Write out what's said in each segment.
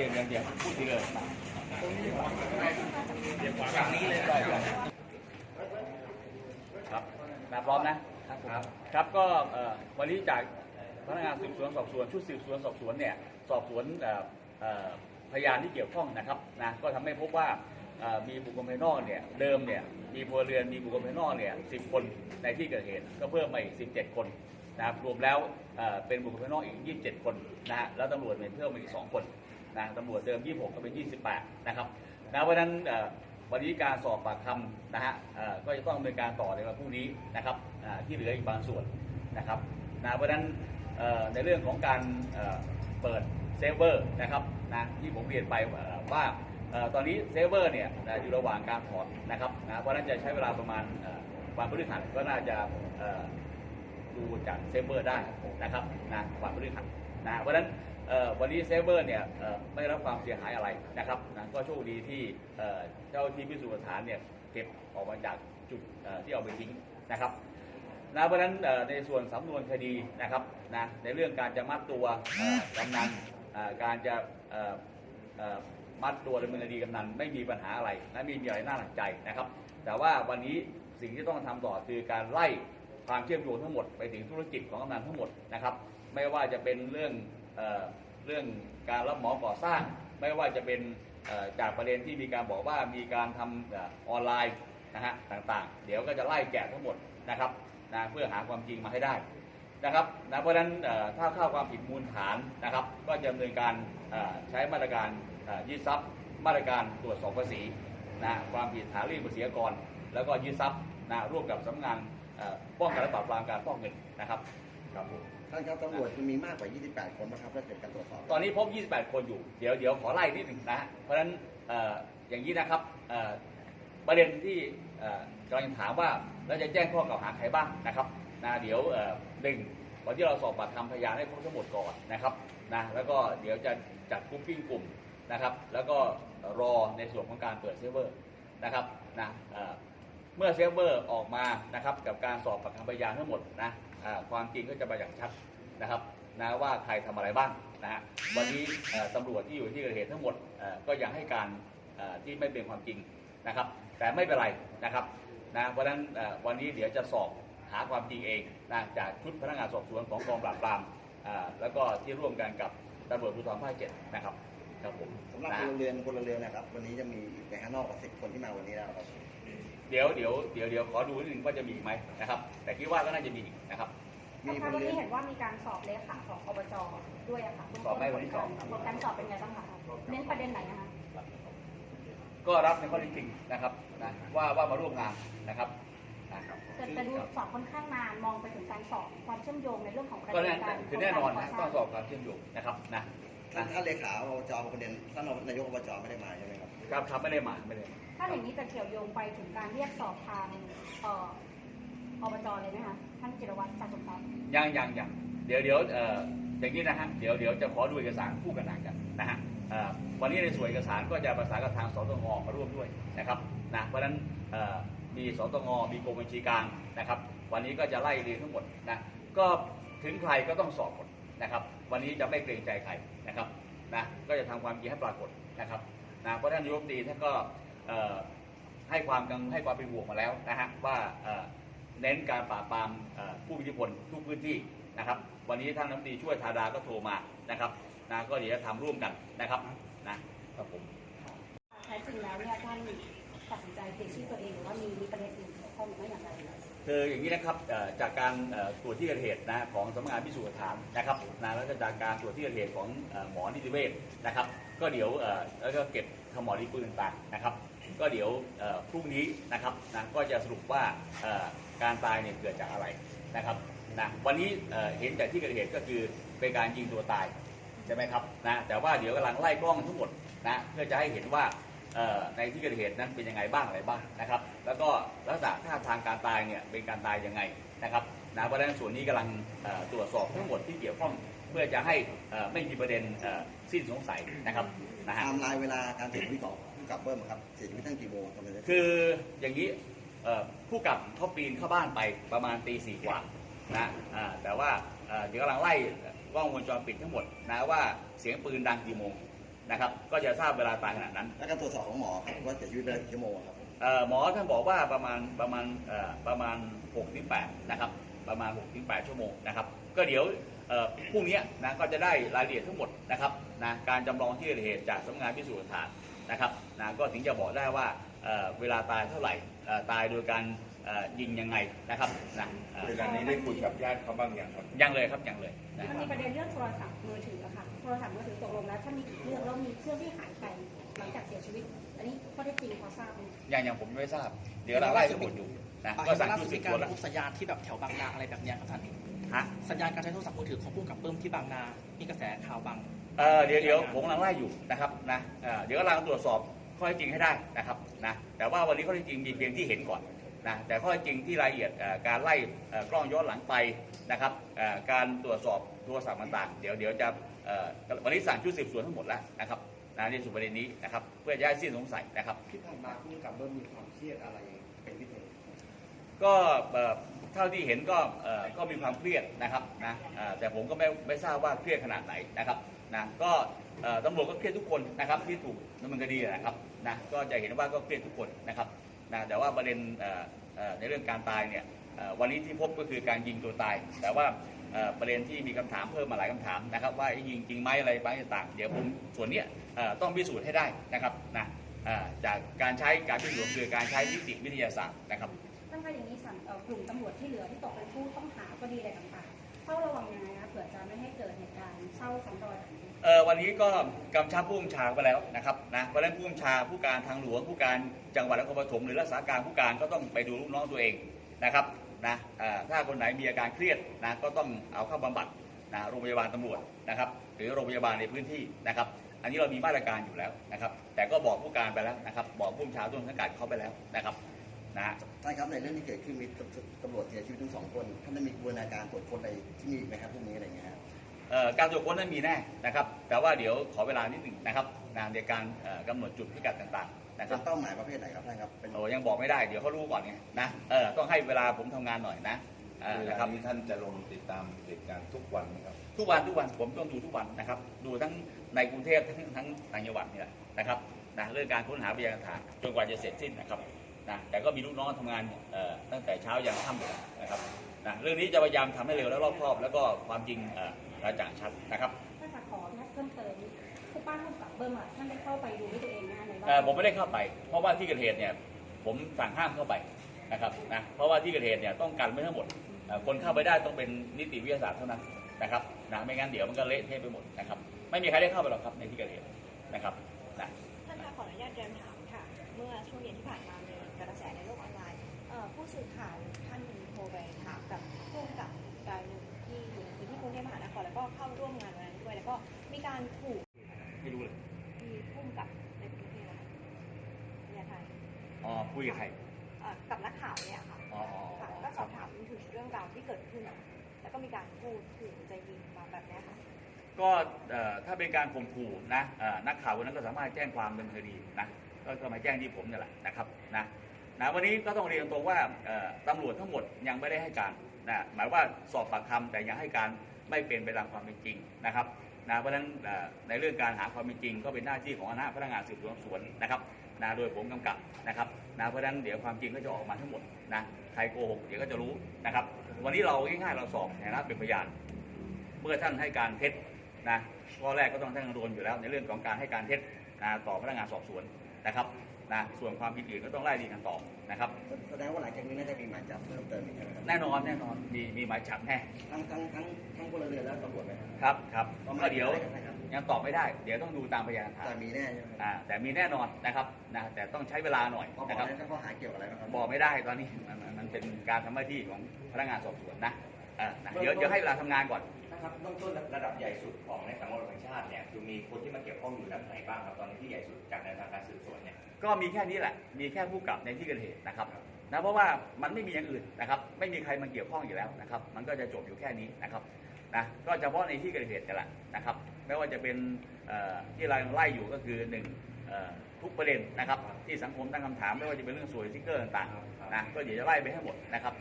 เดี๋ยวเดี๋ยวเดียวเดียวพูดทีเลยเดี๋ยวขวาฝั่งนี้เลยได้ครับครับนะพร้อมนะครับครับครับก็วันนี้จากพนักงานสืบสวนสอบสวนชุดสืบสวนสอบสวนเนี่ยสอบสวนพยานที่เกี่ยวข้องนะครับนะก็ทำให้พบว่ามีบุคคลภายนอกเนี่ยเดิมเนี่ยมีพลเรือนมีบุคคลภายนอกเนี่ยสิคนในที่เกิดเหตุก็เพิ่มมาอีก 17 คนนะครับรวมแล้วเป็นบุคคลภายนอกอีก 27 คนนะฮะแล้วตำรวจเนี่ยเพิ่มมาอีก 2 คน นะตำรวจเดิม 26 ก็เป็น 28 นะครับนะเพราะฉะนั้นวันนี้การสอบปากคำนะฮะก็จะต้องดำเนินการต่อในวันพรุ่งนี้นะครับที่เหลืออีกบางส่วนนะครับนะเพราะฉะนั้นในเรื่องของการเปิดเซิร์ฟเวอร์นะครับนะที่ผมเรียนไปว่าตอนนี้เซิร์ฟเวอร์เนี่ยอยู่ระหว่างการถอดนะครับนะเพราะนั้นจะใช้เวลาประมาณวันพฤหัสก็น่าจะดูจากเซฟเวอร์ได้นะครับนะวามพฤหัสนะเพราะนั้น วันนี้เซเวอร์เนี่ยไม่ได้รับความเสียหายอะไรนะครับนะก็โชคดีที่เจ้าที่พิสูจน์หลักฐานเนี่ยเก็บออกมาจากจุดที่เอาไปทิ้งนะครับนะเพราะฉะนั้นในส่วนสำนวนคดีนะครับนะในเรื่องการจะมัดตัวกำนันการจะมัดตัวดำเนินคดีกำนันไม่มีปัญหาอะไรและไม่มีอะไรน่าหนักใจนะครับ แต่ว่าวันนี้สิ่งที่ต้องทำต่อคือการไล่ความเชื่อมโยงทั้งหมดไปถึงธุรกิจของกำนันทั้งหมดนะครับ ไม่ว่าจะเป็นเรื่อง เเรื่องการรับเหมาก่อสร้าง ไม่ว่าจะเป็นจากประเด็นที่มีการบอกว่ามีการทำออนไลน์นะฮะต่างๆ เดี๋ยวก็จะไล่แกะทั้งหมดนะครับนะเพื่อหาความจริงมาให้ได้นะครับนะเพราะฉะนั้นถ้าเข้าความผิดมูลฐานนะครับ ก็จะดำเนินการใช้มาตรการยึดทรัพย์ มาตรการตรวจสอบภาษีนะความผิดฐานรีดภาษีก่อนแล้วก็ยึดทรัพย์นะร่วมกับสำนักงานป้องกันและปราบปรามการฟอกเงินนะครับครับผม ท่านครับตำรวจมีมากกว่า 28 คนนะครับถ้าเกิดการตรวจสอบตอนนี้พบ 28 คนอยู่ เดี๋ยวเดี๋ยวขอไล่นิดหนึ่งนะฮะเพราะฉะนั้นเอ่ออย่างนี้นะครับเอ่อประเด็นที่เอ่อกำลังถามว่าเราจะแจ้งข้อกล่าวหาใครบ้างนะครับนะเดี๋ยวเอ่อหนึ่งวันที่เราสอบปากคำพยานให้ครบทั้งหมดก่อนนะครับนะแล้วก็เดี๋ยวจะจัดกรุ๊ปปิ้งกลุ่มนะครับ แล้วก็รอในส่วนของการเปิดเซิร์ฟเวอร์นะครับนะเอ่อเมื่อเซิร์ฟเวอร์ออกมานะครับกับการสอบปากคำพยานทั้งหมดนะ ความจริงก็จะมาอย่างชัดนะครับนะว่าใครทำอะไรบ้างนะฮะวันนี้เอ่อตำรวจที่อยู่ที่เกิดเหตุทั้งหมดเอ่อก็ยังให้การเอ่อที่ไม่เป็นความจริงนะครับ แต่ไม่เป็นไรนะครับนะเพราะฉะนั้นเอ่อวันนี้เดี๋ยวจะสอบหาความจริงเองนะจากชุดพนักงานสอบสวนของกองปราบปรามอ่าแล้วก็ที่ร่วมกันกับตำรวจภูธรภาคเจ็ดนะครับครับผมสำหรับนะพลเรือนพลเรือนนะครับ วันนี้จะมีอีกในข้างนอกกว่า10คนที่มาวันนี้แล้วครับ เดี๋ยวเดี๋ยวเดี๋ยวเดี๋ยวขอดูนิดนึงว่าจะมีอีกไหมนะครับ แต่คิดว่าก็น่าจะมีอีกนะครับมีมีพคะลวันเรือนนี้เห็นว่ามีการสอบเลขาของอบจด้วยอะค่ะสอบไหมวันที่สองผลการสอบเป็นไงบ้างคะเน้นประเด็นไหนนะคะก็รับในข้อเท็จจริงนะครับนะว่าว่ามาร่วมงานนะครับนะครับแต่แต่ดูสอบค่อนข้างนานมองไปถึงการสอบความเชื่อมโยงในเรื่องของประก็เด็แน่นการคือแน่นอนโครนะงต้กาองรสอบความเชื่อมโยงนะครับนะท่านท่านเลขาอบจประเด็นท่านนายกอบจไม่ได้มาใช่ไหมครับครับครับไม่ได้มาไม่ได้มา ถ้าอย่างนี้จะเกี่ยวโยงไปถึงการเรียกสอบทางเอ่ออบจเลยไหมคะท่านจิรวัตรสะสมทรัพย์ยังยังยังเดี๋ยวเดี๋ยวเอ่ออย่างนี้นะฮะเดี๋ยวเดี๋ยวจะขอดูเอกสารคู่กันหนังกันนะฮะเอ่อวันนี้ในส่วนเอกสารก็จะประสานกับทางสตงมาร่วมด้วยนะครับนะเพราะฉะนั้นเอ่อมีสตงมีกรมบัญชีกลางนะครับ วันนี้ก็จะไล่เรียงทั้งหมดนะก็ถึงใครก็ต้องสอบหมดนะครับ วันนี้จะไม่เกรงใจใครนะครับนะก็จะทำความจริงให้ปรากฏนะครับนะเพราะท่านนายกรัฐมนตรีท่านก็ ให้ความกังให้ความเป็นห่วงมาแล้วนะฮะว่าเอ่อเน้นการปราบปรามเอ่อผู้มีอิทธิพลทุกพื้นที่นะครับ วันนี้ท่านรัฐมนตรีช่วยธาดาก็โทรมานะครับนะก็เดี๋ยวจะทำร่วมกันนะครับนะครับผมแท้จริงแล้วเนี่ยท่านตัดสินใจเปลี่ยนชื่อตัวเองหรือว่ามีมีประเด็นอื่นเกี่ยวข้องหรือไม่อย่างไรคืออย่างนี้นะครับเอ่อจากการเอ่อตรวจที่เกิดเหตุนะของสำนักงานพิสูจน์หลักฐานนะครับนะแล้วก็จากการตรวจที่เกิดเหตุของเอ่อหมอนิติเวชนะครับ ก็เดี๋ยวเอ่อแล้วก็เก็บขมอดีปืนต่างๆนะครับ ก็เดี๋ยวพรุ่งนี้นะครับนะก็จะสรุปว่าการตายเนี่ยเกิดจากอะไรนะครับนะวันนี้เห็นจากที่เกิดเหตุก็คือเป็นการยิงตัวตายใช่ไหมครับนะแต่ว่าเดี๋ยวกำลังไล่กล้องทั้งหมดนะเพื่อจะให้เห็นว่าในที่เกิดเหตุนั้นเป็นยังไงบ้างอะไรบ้างนะครับ แล้วก็ลักษณะท่าทางการตายเนี่ยเป็นการตายยังไงนะครับนะเพราะฉะนั้นส่วนนี้กำลังตรวจสอบทั้งหมดที่เกี่ยวข้อง เพื่อจะให้เอ่อไม่มีประเด็นเอ่อสิ้นสงสัยนะครับนะไทฮะม์ไลน์เวลาการเสียชีวิตของผู้กับเบิ้มครับเสียชีวิตตั้งกี่โมงทำไมได้คืออย่างนี้เอ่อผู้กับเขาปีนเข้าบ้านไปประมาณตีสี่กว่านะอ่าแต่ว่าเอ่อเดี๋ยวกำลังไล่กล้องวงจรปิดทั้งหมดนะว่าเสียงปืนดังกี่โมงนะครับก็จะทราบเวลาตายขนาดนั้น และการตรวจสอบของหมอครับว่าเสียชีวิตไปแล้วกี่ชั่วโมงครับเอ่อหมอท่านบอกว่าประมาณประมาณเอ่อประมาณ6ถึง8นะครับประมาณ6ถึง8ชั่วโมงนะครับก็เดี๋ยวเอ่อ พรุ่งนี้นะก็จะได้รายละเอียดทั้งหมดนะครับนะการจำลองที่เกิดเหตุจากสำนักงานพิสูจน์หลักฐานนะครับนะก็ถึงจะบอกได้ว่าเอ่อเวลาตายเท่าไหร่เอ่อตายโดยการเอ่อยิงยังไงนะครับนะเอ่อเวลานี้ได้คุยกับญาติเขาบ้างอย่างครับยังเลยครับยังเลยนะมันมีประเด็นเรื่องโทรศัพท์มือถืออะค่ะโทรศัพท์มือถือตกลงแล้วถ้ามีกี่เครื่องแล้วมีเครื่องที่หายไปหลังจากเสียชีวิต อันนี้ข้อเท็จจริงพอทราบไหมยังยังผมไม่ทราบ เดี๋ยวเราไล่ทั้งหมดอยู่นะก็สั่งล่าชุสุดดสืมีบกาสรวนแล้วพบสัญญาณที่แบบแถวบางนาอะไรแบบเนี้ยครับท่าน ฮะสัญญาณการใช้โทรศัพท์มือถือของผู้กับเบิ้มที่บางนา มีกระแสข่าวบางเออเดี๋ยวเดี๋ยวผมกำลังไล่อยู่นะครับนะเอ่อเดี๋ยวกำลังตรวจสอบข้อเท็จจริงให้ได้นะครับนะแต่ว่าวันนี้ข้อเท็จจริงมีเพียงที่เห็นก่อนนะแต่ข้อเท็จจริงที่รายละเอียดเอ่อการไล่เอ่อกล้องย้อนหลังไปนะครับเอ่อการตรวจสอบโทรศัพท์ต่างๆ เดี๋ยวเดี๋ยวจะเอ่อวันนี้สั่งชุดสืบสวนทั้งหมดแล้วนะครับนะในส่วนประเด็นนี้นะครับเพื่อจะให้สิ้นสงสัยนะครับที่ผ่านมาผู้กับเบิ้มมีความเครียดอะไรเป็นพิเศษ ก็เท่าที่เห็นก็ก็มีความเครียดนะครับนะแต่ผมก็ไม่ไม่ทราบว่าเครียดขนาดไหนนะครับนะก็ตำรวจก็เครียดทุกคนนะครับที่ถูกดำเนินคดีนะครับนะก็จะเห็นว่าก็เครียดทุกคนนะครับนะแต่ว่าประเด็นในเรื่องการตายเนี่ยวันนี้ที่พบก็คือการยิงตัวตาย แต่ว่าประเด็นที่มีคำถามเพิ่มมาหลายคำถามนะครับ ว่ายิงจริงไหมอะไรบางต่างเดี๋ยวผมส่วนนี้ต้องพิสูจน์ให้ได้นะครับนะจากการใช้การพิสูจน์คือการใช้นิติวิทยาศาสตร์นะครับ ตั้งแต่อย่างนี้สั่งกลุ่มตำรวจที่เหลือที่ตกเป็นผู้ต้องหาคดีอะไรต่างๆเฝ้าระวังยังไงนะเผื่อจะไม่ให้เกิดเหตุการณ์เศร้าซ้ำรอยแบบนี้เออวันนี้ก็กำชับผู้บัญชาไปแล้วนะครับนะเพราะฉะนั้นผู้บัญชาผู้การทางหลวงผู้การจังหวัดนครปฐมหรือรักษาการผู้การก็ต้องไปดูลูกน้องตัวเองนะครับนะเอ่อถ้าคนไหนมีอาการเครียดนะก็ต้องเอาเข้าบำบัดนะโรงพยาบาลตำรวจนะครับ หรือโรงพยาบาลในพื้นที่นะครับ อันนี้เรามีมาตรการอยู่แล้วนะครับ แต่ก็บอกผู้การไปแล้วนะครับ บอกผู้บัญชาต้นสังกัดเขาไปแล้วนะครับ นะท่านครับในเรื่องที่เกิดขึ้นมีตำรวจเสียชีวิตทั้งสองคนท่านได้มีกระบวนการตรวจคนอะไรที่มีอีกไหมครับพวกนี้อะไรเงี้ยครับเอ่อการตรวจค้นนั้นมีแน่นะครับ แต่ว่าเดี๋ยวขอเวลานิดหนึ่งนะครับนะในการเอ่อกำหนดจุดพิกัดต่างๆนะคเป็รับนเป้าหมายประเภทไหนครับท่านครับเป็นโอ้ยังบอกไม่ได้เดี๋ยวเขารู้ก่อนไงนะเออต้องให้เวลาผมทำงานหน่อยนะเออเวนะลาครับนี้ท่านจะลงติดตามเหตุการณ์ทุกวันนะครับ ทุกวันทุกวันผมต้องดูทุกวันนะครับ ดูทั้งในกรุงเทพทั้งทั้งต่างจังหวัดเนี่ยนะครับนะเรื่องการค้นหาพยานหลักฐานจนกว่าจะเสร็จสิ้นนะครับ นะแต่ก็มีลูกน้องทำงานเอ่อตั้งแต่เช้ายันค่ำเลยนะครับนะเรื่องนี้จะพยายามทำให้เร็วและรอบคอบ แล้วก็ความจริงเอ่อกระจ่างชัดนะครับถ้าจะขอแพทย์เพิ่มเติมผู้ป้าผู้กับเบิ้มอะท่านได้เข้าไปดูด้วยตัวเองนะในบ้าเอ่อนผมไม่ได้เข้าไป เพราะว่าที่เกิดเหตุเนี่ยผมสั่งห้ามเข้าไปนะครับนะเพราะว่าที่เกิดเหตุเนี่ยต้องกันไว้ทั้งหมดเอ่อคนเข้าไปได้ต้องเป็นนิติวิทยาศาสตร์เท่านั้นนะครับนะไม่งั้นเดี๋ยวมันก็เละเทะไปหมดนะครับไม่มีใครได้เข้าไปหรอกครับในที่เกิดเหตุนะครับนะท่านคะขออนุญาตเรียนถาม ก็มีการถูกไม่รู้เลยมีผู้กำกับในกรุงเทพนะคะเนี่ยค่ะอ๋อคุยกับใคร เอ่อกับนักข่าวเนี่ยค่ะอ๋ออ๋อ ค่ะก็สอบถามถึงเรื่องราวที่เกิดขึ้น แล้วก็มีการพูดถึงใจยิงมาแบบเนี้ยค่ะ ก็เอ่อถ้าเป็นการข่มขู่นะเอ่อนักข่าวคนนั้นก็สามารถแจ้งความดำเนินคดีนะก็ก็มาแจ้งที่ผมเนี่ยแหละนะครับนะนะวันนี้ก็ต้องเรียนตรงว่าเอ่อตำรวจทั้งหมดยังไม่ได้ให้การนะหมายว่าสอบปากคำแต่ยังให้การไม่เป็นไปตามความเป็นจริงนะครับ นะเพราะฉะนั้นในเรื่องการหาความเป็นจริง ก็เป็นหน้าที่ของคณะพนักงานสืบสวนสวนนะครับนะโดยผมกำกับนะครับนะเพราะฉะนั้นเดี๋ยวความจริงก็จะออกมาทั้งหมดนะใครโกหกเดี๋ยวก็จะรู้นะครับ วันนี้เราง่ายๆเราสอบในฐานะเป็นพยาน เมื่อท่านให้การเท็จนะข้อแรกก็ต้องท่านโดนอยู่แล้ว ในเรื่องของการให้การเท็จนะต่อพนักงานสอบสวนนะครับ นะส่วนความผิดอื่นก็ต้องไล่ดีกันต่อนะครับแสดงว่าหลังจากนี้น่าจะมีหมายจับเพิ่มเติมอีกใช่ไหมครับแน่นอนแน่นอนมีมีหมายจับแน่ทั้งทั้งทั้งทั้งพลเรือนและตำรวจไหมครับครับครับประมาณก็เดี๋ยวไหนครับยังตอบไม่ได้ เดี๋ยวต้องดูตามพยานหลักฐานแต่มีแน่ใช่ไหมครับอ่าแต่มีแน่นอนนะครับนะแต่ต้องใช้เวลาหน่อยพอบอกนะครับได้ข้อหาเกี่ยวกับอะไรบ้างครับบอกไม่ได้ตอนนี้มันมันมันเป็นการทำหน้าที่ของพนักงานสอบสวนนะอ่านะเดี๋ยวเดี๋ยวให้เวลาทำงานก่อนนะครับเบื้องต้นระดับใหญ่สุดของในสังคมแห่งชาติเนี่ยคือมีคนที่มาเกี่ยวข้องอยู่ระดับไหนบ้างครับตอนนี้ที่ใหญ่สุดจากในทางการสืบสวนเนี่ย ก็มีแค่นี้แหละ มีแค่ผู้กับในที่เกิดเหตุนะครับนะเพราะว่ามันไม่มีอย่างอื่นนะครับ ไม่มีใครมาเกี่ยวข้องอยู่แล้วนะครับ มันก็จะจบอยู่แค่นี้นะครับนะก็เฉพาะในที่เกิดเหตุกันละนะครับ ไม่ว่าจะเป็นที่เราไล่อยู่ก็คือหนึ่งทุกประเด็นนะครับ ที่สังคมตั้งคำถามไม่ว่าจะเป็นเรื่องสวยสติ๊กเกอร์ต่างๆนะก็เดี๋ยวจะไล่ไปให้หมดนะครับ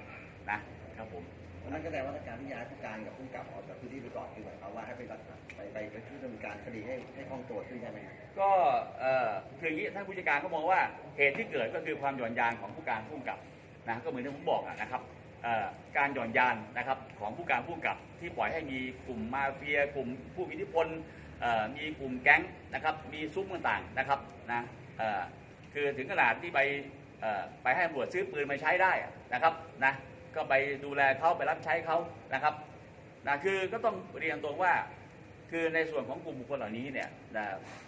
นะครับผม เพราะนั้นก็แสดงว่าการที่ย้ายผู้การกับผู้กับออกจากพื้นที่ไปก่อนคือหมายความว่าให้ไปรักษาไปไปไปที่ดำเนินการคดีให้ให้คล่องตัวขึ้นใช่ไหมครับก็เอ่อคืออย่างนี้ท่านผู้จัดการก็มองว่าเหตุที่เกิดก็คือความหย่อนยานของผู้การผู้กับนะก็เหมือนที่ผมบอกอะนะครับการหย่อนยานนะครับของผู้การผู้กับที่ปล่อยให้มีกลุ่มมาเฟีย กลุ่มผู้มีอิทธิพลมีกลุ่มแก๊งนะครับมีซุ้มต่างๆนะครับนะคือถึงขนาดที่ไปไปให้ตำรวจซื้อปืนมาใช้ได้นะครับนะ ก็ไปดูแลเขาไปรับใช้เขานะครับนะคือก็ต้องเรียนตรงว่า คือในส่วนของกลุ่มบุคคลเหล่านี้เนี่ยนะ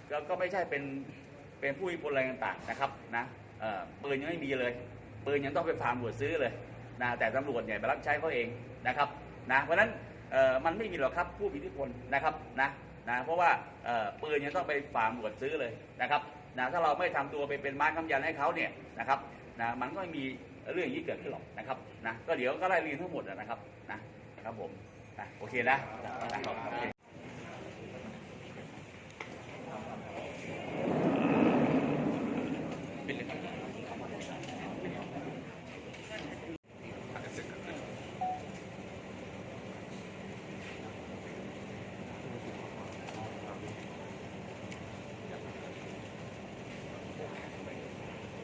ก็ก็ไม่ใช่เป็นเป็นผู้มีพลอะไรต่างๆนะครับนะปืนยังไม่มีเลยปืนยังต้องไปฟาร์มตรวจซื้อเลยนะแต่ตำรวจเนี่ยไปรับใช้เขาเองนะครับนะเพราะฉะนั้นมันไม่มีหรอกครับผู้มีอิทธิพลนะครับนะนะเพราะว่าปืนยังต้องไปฟาร์มตรวจซื้อเลยนะครับนะถ้าเราไม่ทำตัวไปเป็นไม้คำยันให้เขาเนี่ยนะครับนะมันก็ไม่มี เรื่องอย่างนี้เกิดขึ้นหรอกนะครับนะก็เดี๋ยวก็ไล่เรียนทั้งหมดนะครับนะครับผมนะโอเคนะ